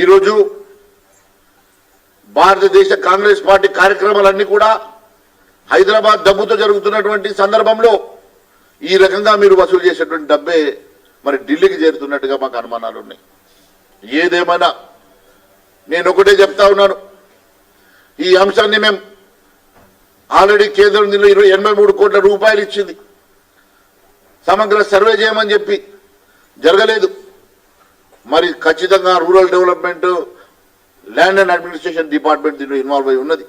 ఈరోజు భారతదేశ కాంగ్రెస్ పార్టీ కార్యక్రమాలన్నీ కూడా హైదరాబాద్ డబ్బుతో జరుగుతున్నటువంటి సందర్భంలో ఈ రకంగా మీరు వసూలు చేసేటువంటి డబ్బే మరి ఢిల్లీకి చేరుతున్నట్టుగా మాకు అనుమానాలు ఉన్నాయి. ఏదేమైనా నేను ఒకటే చెప్తా ఉన్నాను. ఈ అంశాన్ని మేము ఆల్రెడీ కేంద్రం దీనిలో ఇరవై ఎనభై మూడు కోట్ల రూపాయలు ఇచ్చింది. సమగ్ర సర్వే చేయమని చెప్పి జరగలేదు. మరి ఖచ్చితంగా rural development land and administration department దీంట్లో ఇన్వాల్వ్ అయి ఉన్నది.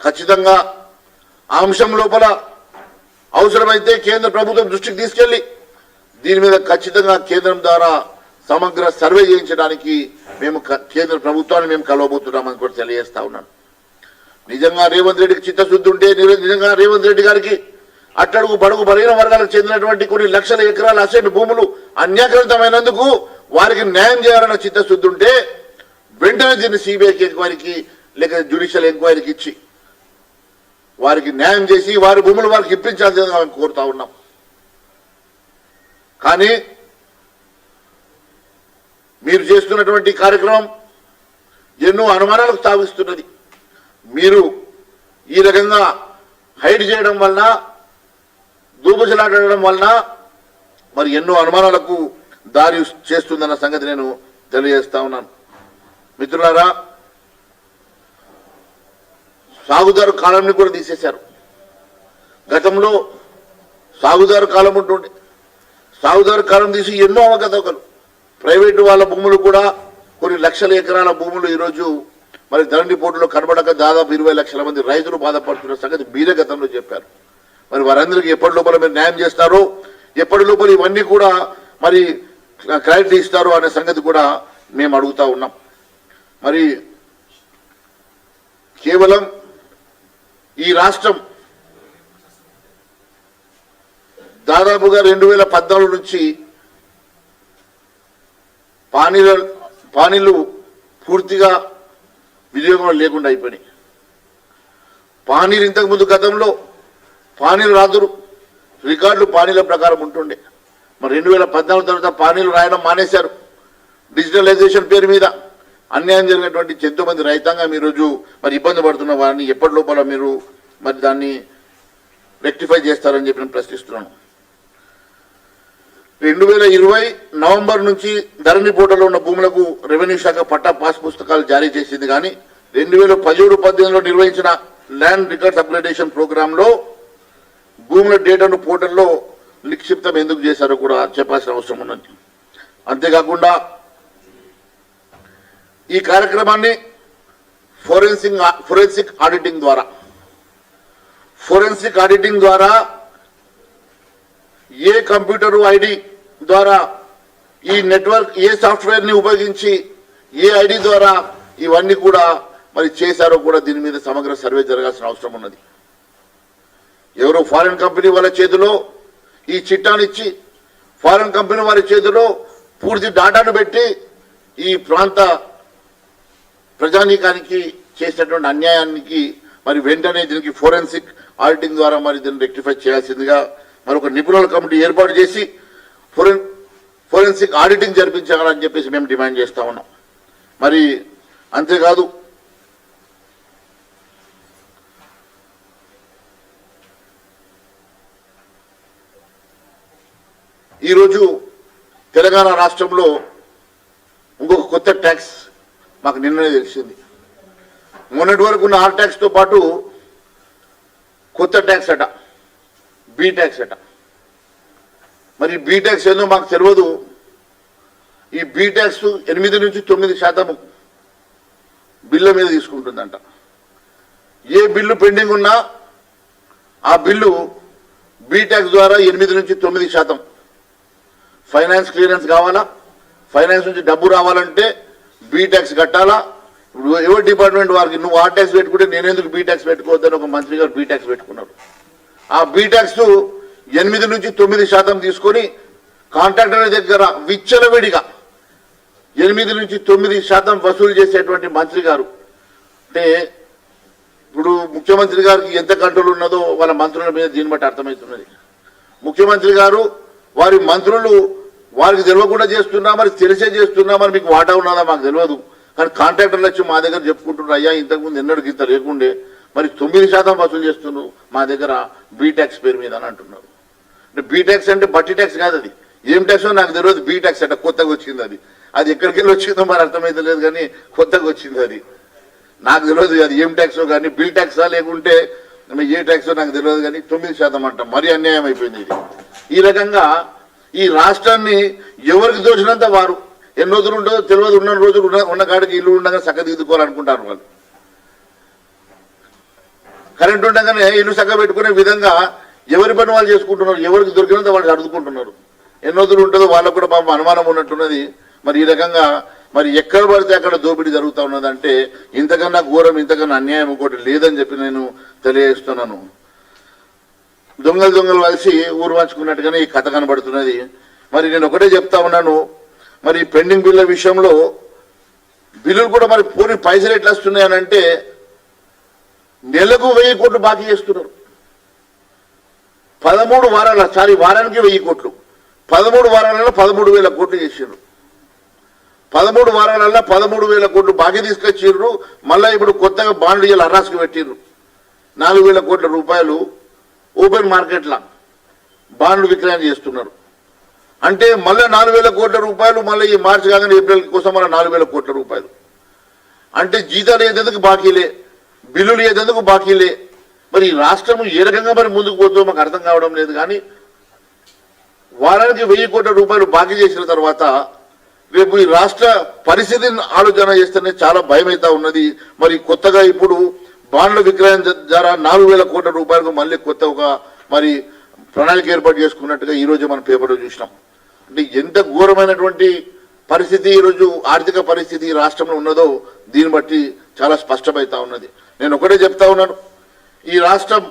ఖచ్చితంగా ఆ అంశం లోపల అవసరమైతే కేంద్ర ప్రభుత్వం దృష్టికి తీసుకెళ్ళి దీని మీద ఖచ్చితంగా కేంద్రం ద్వారా సమగ్ర సర్వే చేయించడానికి మేము క- కేంద్ర ప్రభుత్వాన్ని మేము కలవబోతున్నామని కూడా తెలియజేస్తా ఉన్నాను. నిజంగా రేవంత్ రెడ్డికి చిత్తశుద్ధి ఉంటే నిజంగా రేవంత్ రెడ్డి గారికి అట్టడుగు బడుగు బలహీన వర్గాలకు చెందినటువంటి కొన్ని లక్షల ఎకరాల అసెంట్ భూములు అన్యాకృతమైనందుకు వారికి న్యాయం చేయాలన్న చిత్తశుద్ధి ఉంటే వెంటనే దీన్ని సిబిఐకి ఎంక్వైరీకి లేక జ్యుడిషియల్ ఎంక్వైరీకి ఇచ్చి వారికి న్యాయం చేసి వారి భూములు వారికి ఇప్పించాల్సిందిగా మేము కోరుతా ఉన్నాం. కానీ మీరు చేస్తున్నటువంటి కార్యక్రమం ఎన్నో అనుమానాలకు తావిస్తున్నది. మీరు ఈ రకంగా హైడ్ చేయడం వలన దూపజలాడడం వలన మరి ఎన్నో అనుమానాలకు దారి చేస్తుందన్న సంగతి నేను తెలియజేస్తా ఉన్నాను. మిత్రులారా సాగుదారు కాలంని కూడా తీసేశారు. గతంలో సాగుదారు కాలం ఉంటుండే. సాగుదారు కాలం తీసి ఎన్నో అవగతవకలు ప్రైవేటు వాళ్ళ భూములు కూడా కొన్ని లక్షల ఎకరాల భూములు ఈరోజు మరి ధరణి పోటీలో కనబడక దాదాపు ఇరవై లక్షల మంది రైతులు బాధపడుతున్న సంగతి మీరే గతంలో చెప్పారు. మరి వారందరికీ ఎప్పటి లోపల మీరు న్యాయం చేస్తారో ఎప్పటి లోపల ఇవన్నీ కూడా మరి క్లారిటీ ఇస్తారు అనే సంగతి కూడా మేము అడుగుతా ఉన్నాం. మరి కేవలం ఈ రాష్ట్రం దాదాపుగా రెండు వేల పద్నాలుగు నుంచి పానీల పానీలు పూర్తిగా వినియోగం లేకుండా అయిపోయినాయి. పానీలు ఇంతకుముందు గతంలో పానీలు రాదురు. రికార్డులు పానీల ప్రకారం ఉంటుండే. మరి రెండు వేల పద్నాలుగు తర్వాత పానీలు రాయడం మానేశారు. డిజిటలైజేషన్ పేరు మీద అన్యాయం జరిగినటువంటి ఎంతో మంది రైతాంగం ఈరోజు మరి ఇబ్బంది పడుతున్న వారిని ఎప్పటి లోపల మీరు మరి దాన్ని రెక్టిఫై చేస్తారని చెప్పి నేను ప్రశ్నిస్తున్నాను. రెండు వేల ఇరవై నవంబర్ నుంచి ధరణి పోటలో ఉన్న భూములకు రెవెన్యూ శాఖ పట్టా పాస్ పుస్తకాలు జారీ చేసింది కానీ రెండు వేల పదిహేడు పద్దెనిమిదిలో నిర్వహించిన ల్యాండ్ రికార్డ్స్ అప్గ్రేడేషన్ ప్రోగ్రాంలో భూముల డేటాను పోర్టల్లో నిక్షిప్తం ఎందుకు చేశారో కూడా చెప్పాల్సిన అవసరం ఉన్నది. అంతేకాకుండా ఈ కార్యక్రమాన్ని ఫోరెన్సిక్ ఫోరెన్సిక్ ఆడిటింగ్ ద్వారా ఫోరెన్సిక్ ఆడిటింగ్ ద్వారా ఏ కంప్యూటర్ ఐడి ద్వారా ఈ నెట్వర్క్ ఏ సాఫ్ట్వేర్ని ఉపయోగించి ఏ ఐడి ద్వారా ఇవన్నీ కూడా మరి చేశారో కూడా దీని మీద సమగ్ర సర్వే జరగాల్సిన అవసరం ఉన్నది. ఎవరో ఫారిన్ కంపెనీ వాళ్ళ చేతిలో ఈ చిట్టాన్ని ఇచ్చి ఫారెన్ కంపెనీ వారి చేతిలో పూర్తి డాటాను పెట్టి ఈ ప్రాంత ప్రజానీకానికి చేసినటువంటి అన్యాయానికి మరి వెంటనే దీనికి ఫోరెన్సిక్ ఆడిటింగ్ ద్వారా మరి దీన్ని రెక్టిఫై చేయాల్సిందిగా మరి ఒక నిపుణుల కమిటీ ఏర్పాటు చేసి ఫోరెన్ ఫోరెన్సిక్ ఆడిటింగ్ జరిపించాలని చెప్పేసి మేము డిమాండ్ చేస్తా ఉన్నాం. మరి అంతేకాదు ఈరోజు తెలంగాణ రాష్ట్రంలో ఇంకొక కొత్త ట్యాక్స్ మాకు నిన్ననే తెలిసింది. మొన్నటి వరకు ఉన్న ఆర్ ట్యాక్స్తో పాటు కొత్త ట్యాక్స్ అట బీ ట్యాక్స్ అట. మరి బీ ట్యాక్స్ ఏందో మాకు తెలియదు. ఈ బీ ట్యాక్స్ ఎనిమిది నుంచి తొమ్మిది శాతం బిల్ల మీద తీసుకుంటుందంట. ఏ బిల్లు పెండింగ్ ఉన్నా ఆ బిల్లు బీ ట్యాక్స్ ద్వారా ఎనిమిది నుంచి తొమ్మిది శాతం ఫైనాన్స్ క్లియరెన్స్ కావాలా? ఫైనాన్స్ నుంచి డబ్బు రావాలంటే బీ ట్యాక్స్ కట్టాలా? ఇప్పుడు ఎవరి డిపార్ట్మెంట్ వారికి నువ్వు ఆ ట్యాక్స్ పెట్టుకుంటే నేనెందుకు బీ ట్యాక్స్ పెట్టుకోవద్దని ఒక మంత్రి గారు బీ ట్యాక్స్ పెట్టుకున్నారు ఆ బీ ట్యాక్స్ ఎనిమిది నుంచి తొమ్మిది శాతం తీసుకొని కాంట్రాక్టర్ దగ్గర విచ్చలవిడిగా ఎనిమిది నుంచి తొమ్మిది శాతం వసూలు చేసేటువంటి మంత్రి గారు. అంటే ఇప్పుడు ముఖ్యమంత్రి గారికి ఎంత కంట్రోల్ ఉన్నదో వాళ్ళ మంత్రుల మీద దీన్ని బట్టి అర్థమవుతున్నది. ముఖ్యమంత్రి గారు వారి మంత్రులు వారికి తెలియకుండా చేస్తున్నా మరి తెలిసే చేస్తున్నా మరి మీకు వాటా ఉన్నదా మాకు తెలియదు కానీ కాంట్రాక్టర్లు వచ్చి మా దగ్గర చెప్పుకుంటున్నారు అయ్యా ఇంతకుముందు ఎన్నడికి ఇంత లేకుండే మరి తొమ్మిది శాతం వసూలు చేస్తున్నారు మా దగ్గర బీటాక్స్ పేరు మీద అని అంటున్నారు. అంటే బీటాక్స్ అంటే బట్టి ట్యాక్స్ కాదు అది. ఏం ట్యాక్స్ నాకు తెలియదు బీటాక్స్ అంటే కొత్తగా వచ్చింది అది. అది ఎక్కడికి వెళ్ళి వచ్చిందో మరి అర్థమైతే లేదు కానీ కొత్తగా వచ్చింది అది. నాకు తెలియదు అది ఏం ట్యాక్సో కానీ బిల్ ట్యాక్సా లేకుంటే ఏ ట్యాక్సో నాకు తెలియదు కానీ తొమ్మిది శాతం అంట. మరీ అన్యాయం అయిపోయింది ఇది. ఈ రకంగా ఈ రాష్ట్రాన్ని ఎవరికి దోచినంత వారు. ఎన్ని రోజులు ఉంటుందో తెలియదు ఉన్న రోజులు ఉన్న ఉన్న కాడికి ఇల్లు ఉండగా చక్కదిద్దుకోవాలనుకుంటారు వాళ్ళు. కరెంట్ ఉండగానే ఇల్లు చక్క పెట్టుకునే విధంగా ఎవరి పని వాళ్ళు చేసుకుంటున్నారు ఎవరికి దొరికినంత వాళ్ళు అడుగుకుంటున్నారు ఎన్ని రోజులు ఉంటుందో వాళ్ళకు కూడా పాపం అనుమానం ఉన్నట్టున్నది. మరి ఈ రకంగా మరి ఎక్కడ పడితే అక్కడ దోపిడీ జరుగుతూ ఉన్నదంటే ఇంతకన్నా ఘోరం ఇంతకన్నా అన్యాయం ఇంకోటి లేదని చెప్పి నేను తెలియజేస్తున్నాను. దొంగలు దొంగలు కలిసి ఊరు పంచుకున్నట్టుగానే ఈ కథ కనబడుతున్నది. మరి నేను ఒకటే చెప్తా ఉన్నాను. మరి పెండింగ్ బిల్ల విషయంలో బిల్లులు కూడా మరి పూర్తి పైసలు ఎట్లా వస్తున్నాయని అంటే నెలకు వెయ్యి కోట్లు బాకీ చేస్తున్నారు. పదమూడు వారాల సారీ వారానికి వెయ్యి కోట్లు. పదమూడు వారాలలో పదమూడు వేల కోట్లు చేసారు పదమూడు వారాలలో పదమూడు వేల కోట్లు బాకీ తీసుకొచ్చిర్రు. మళ్ళీ ఇప్పుడు కొత్తగా బాండ్లు ఇవాళ అరాసుకు పెట్టిర్రు. నాలుగు వేల కోట్ల రూపాయలు ఓపెన్ మార్కెట్ల బాండ్లు విక్రయం చేస్తున్నారు. అంటే మళ్ళీ నాలుగు వేల కోట్ల రూపాయలు మళ్ళీ ఈ మార్చి కాగానే ఏప్రిల్ కోసం మళ్ళీ నాలుగు వేల కోట్ల రూపాయలు. అంటే జీతాలు ఏదెందుకు బాకీలే బిల్లులు ఏదెందుకు బాకీలే మరి ఈ రాష్ట్రం ఏ రకంగా మరి ముందుకు పోతుందో మాకు అర్థం కావడం లేదు కానీ వారానికి వెయ్యి కోట్ల రూపాయలు బాకీ చేసిన తర్వాత రేపు ఈ రాష్ట్ర పరిస్థితిని ఆలోచన చేస్తేనే చాలా భయం ఉన్నది. మరి కొత్తగా ఇప్పుడు బాండ్ల విక్రయం ద్వారా నాలుగు వేల కోట్ల రూపాయలకు మళ్ళీ కొత్త ఒక మరి ప్రణాళిక ఏర్పాటు చేసుకున్నట్టుగా ఈ రోజు మనం పేపర్లో చూసినాం. అంటే ఎంత ఘోరమైనటువంటి పరిస్థితి ఈరోజు ఆర్థిక పరిస్థితి ఈ రాష్ట్రంలో ఉన్నదో దీన్ని బట్టి చాలా స్పష్టమవుతా ఉన్నది. నేను ఒకటే చెప్తా ఉన్నాను. ఈ రాష్ట్రం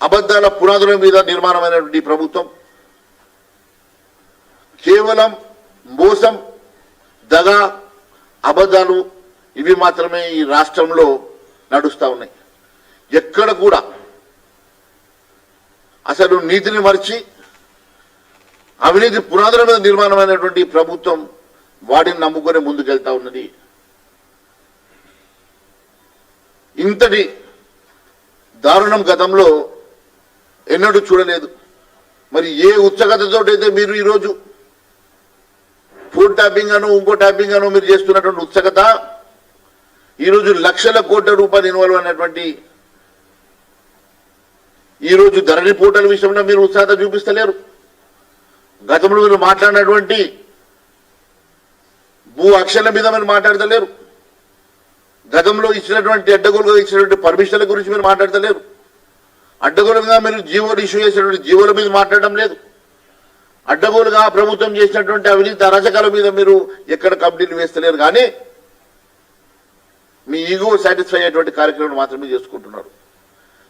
అబద్ధాల పునాదుల మీద నిర్మాణమైనటువంటి ప్రభుత్వం కేవలం మోసం దగా అబద్ధాలు ఇవి మాత్రమే ఈ రాష్ట్రంలో నడుస్తూ ఉన్నాయి. ఎక్కడ కూడా అసలు నీతిని మరిచి అవినీతి పునాదుల మీద నిర్మాణమైనటువంటి ప్రభుత్వం వాటిని నమ్ముకొని ముందుకెళ్తా ఉన్నది. ఇంతటి దారుణం గతంలో ఎన్నడూ చూడలేదు. మరి ఏ ఉత్సగతతోటైతే మీరు ఈరోజు ఫుడ్ ట్యాపింగ్ అను ఇంకో ట్యాపింగ్ అను మీరు చేస్తున్నటువంటి ఉత్సగత ఈరోజు లక్షల కోట్ల రూపాయలు ఇన్వాల్వ్ అయినటువంటి ఈరోజు ధరణి పోర్టల్ విషయంలో మీరు ఉత్సాహత చూపిస్తలేరు. గతంలో మీరు మాట్లాడినటువంటి భూ అక్షల మీద మీరు మాట్లాడతలేరు. గతంలో ఇచ్చినటువంటి అడ్డగోలుగా ఇచ్చినటువంటి పర్మిషన్ల గురించి మీరు మాట్లాడతలేరు. మీద మీరు జీవోలు ఇష్యూ చేసినటువంటి జీవోల మీద మాట్లాడడం లేదు. అడ్డగోలుగా ప్రభుత్వం చేసినటువంటి అవినీతి అరాచకాల మీద మీరు ఎక్కడ కంపెనీలు వేస్తలేరు. కానీ మీ ఈగో సాటిస్ఫై అయ్యేటువంటి కార్యక్రమం మాత్రమే చేసుకుంటున్నారు.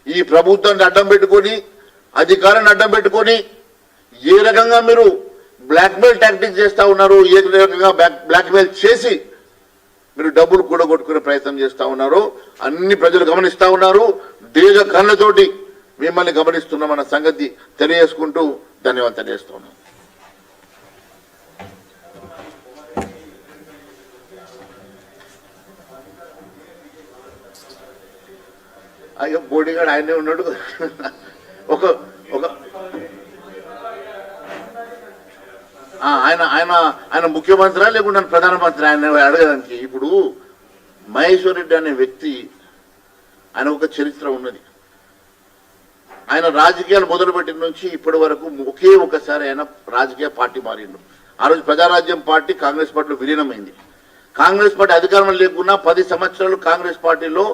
ఈ ప్రభుత్వాన్ని అడ్డం పెట్టుకొని అధికారాన్ని అడ్డం పెట్టుకొని ఏ రకంగా మీరు బ్లాక్మెయిల్ టాక్టిక్ చేస్తూ ఉన్నారు ఏ రకంగా బ్లాక్మెయిల్ చేసి మీరు డబ్బులు కూడగొట్టుకునే ప్రయత్నం చేస్తా ఉన్నారు అన్ని ప్రజలు గమనిస్తూ ఉన్నారు. దేశ కళ్ళతోటి మిమ్మల్ని గమనిస్తున్నామన్న సంగతి తెలియజేసుకుంటూ ధన్యవాదాలు తెలియజేస్తున్నాను. అయ్యో బోడీగాడు ఆయనే ఉన్నాడు. ఒక ఒక. ఆయన ఆయన ఆయన ముఖ్యమంత్రి లేకుండా ప్రధానమంత్రి ఆయన అడగడానికి ఇప్పుడు మహేశ్వర్ రెడ్డి అనే వ్యక్తి ఆయన ఒక చరిత్ర ఉన్నది. ఆయన రాజకీయాలు మొదలుపెట్టిన నుంచి ఇప్పటి వరకు ఒకే ఒకసారి ఆయన రాజకీయ పార్టీ మారిండు. ఆ రోజు ప్రజారాజ్యం పార్టీ కాంగ్రెస్ పార్టీలో విలీనమైంది. కాంగ్రెస్ పార్టీ అధికారంలో లేకున్నా పది సంవత్సరాలు కాంగ్రెస్ పార్టీలో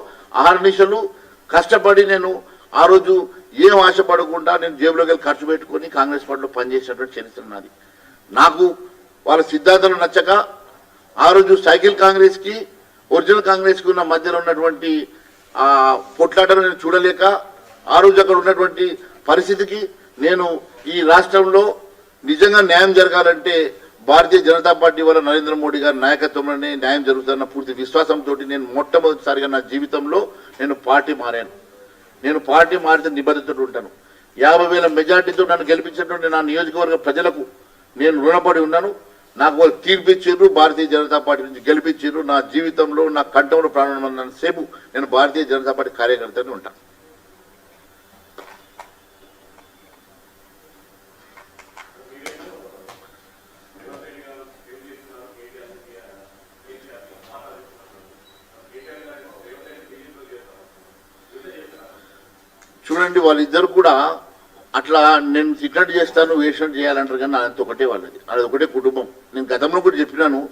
ఆహర్నిశలు కష్టపడి నేను ఆ రోజు ఏం ఆశపడకుండా నేను జేబులోకి వెళ్ళి ఖర్చు పెట్టుకొని కాంగ్రెస్ పార్టీలో పనిచేసినటువంటి చరిత్ర నాది. నాకు వాళ్ళ సిద్ధాంతం నచ్చక ఆ రోజు సైకిల్ కాంగ్రెస్కి ఒరిజినల్ కాంగ్రెస్కి ఉన్న మధ్యలో ఉన్నటువంటి పొట్లాటను నేను చూడలేక ఆ రోజు అక్కడ ఉన్నటువంటి పరిస్థితికి నేను ఈ రాష్ట్రంలో నిజంగా న్యాయం జరగాలంటే భారతీయ జనతా పార్టీ వల్ల నరేంద్ర మోడీ గారి నాయకత్వంలోనే న్యాయం జరుగుతున్న పూర్తి విశ్వాసంతో నేను మొట్టమొదటిసారిగా నా జీవితంలో నేను పార్టీ మారాను. నేను పార్టీ మారితే నిబద్ధతతో ఉంటాను. యాభై వేల మెజార్టీతో నన్ను గెలిపించినటువంటి నా నియోజకవర్గ ప్రజలకు నేను రుణపడి ఉన్నాను. నాకు వాళ్ళు తీర్పిచ్చిర్రు భారతీయ జనతా పార్టీ నుంచి గెలిపించిర్రు నా జీవితంలో నా కంఠంలో ప్రాణం సేపు నేను భారతీయ జనతా పార్టీ కార్యకర్తని ఉంటాను. చూడండి వాళ్ళిద్దరు కూడా అట్లా నేను సిగ్నట్ చేస్తాను వేషం చేయాలంటారు కానీ అంత ఒకటే వాళ్ళది. అది ఒకటే కుటుంబం. నేను గతంలో కూడా చెప్పినాను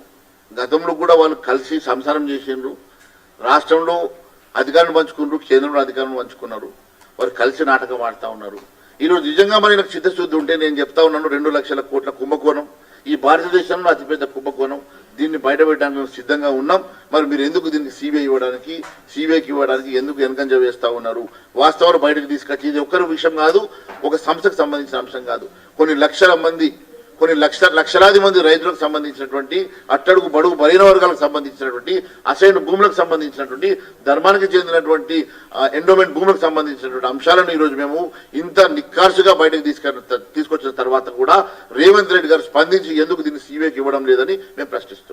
గతంలో కూడా వాళ్ళు కలిసి సంసారం చేసిండ్రు. రాష్ట్రంలో అధికారం పంచుకున్నారు కేంద్రంలో అధికారం పంచుకున్నారు. వారు కలిసి నాటకం ఆడుతూ ఉన్నారు. ఈరోజు నిజంగా మరి నాకు చిత్తశుద్ధి ఉంటే నేను చెప్తా ఉన్నాను రెండు లక్షల కోట్ల కుంభకోణం. ఈ భారతదేశంలో అతిపెద్ద కుంభకోణం. దీన్ని బయటపెట్టడానికి మేము సిద్ధంగా ఉన్నాం. మరి మీరు ఎందుకు దీనికి సిబిఐ ఇవ్వడానికి సిబిఐకి ఇవ్వడానికి ఎందుకు వెనకంజ వేస్తా ఉన్నారు? వాస్తవాలు బయటకు తీసుకొచ్చి ఇది ఒక్కరి విషయం కాదు ఒక సంస్థకు సంబంధించిన అంశం కాదు. కొన్ని లక్షల మంది కొన్ని లక్ష లక్షలాది మంది రైతులకు సంబంధించినటువంటి అట్టడుగు బడుగు బలైన వర్గాలకు సంబంధించినటువంటి అసైన్ భూములకు సంబంధించినటువంటి ధర్మానికి చెందినటువంటి ఎండోమెంట్ భూములకు సంబంధించినటువంటి అంశాలను ఈరోజు మేము ఇంత నిక్కార్సుగా బయటకు తీసుక తీసుకొచ్చిన తర్వాత కూడా రేవంత్ రెడ్డి గారు స్పందించి ఎందుకు దీన్ని సీవేకి ఇవ్వడం లేదని మేము ప్రశ్నిస్తున్నాం.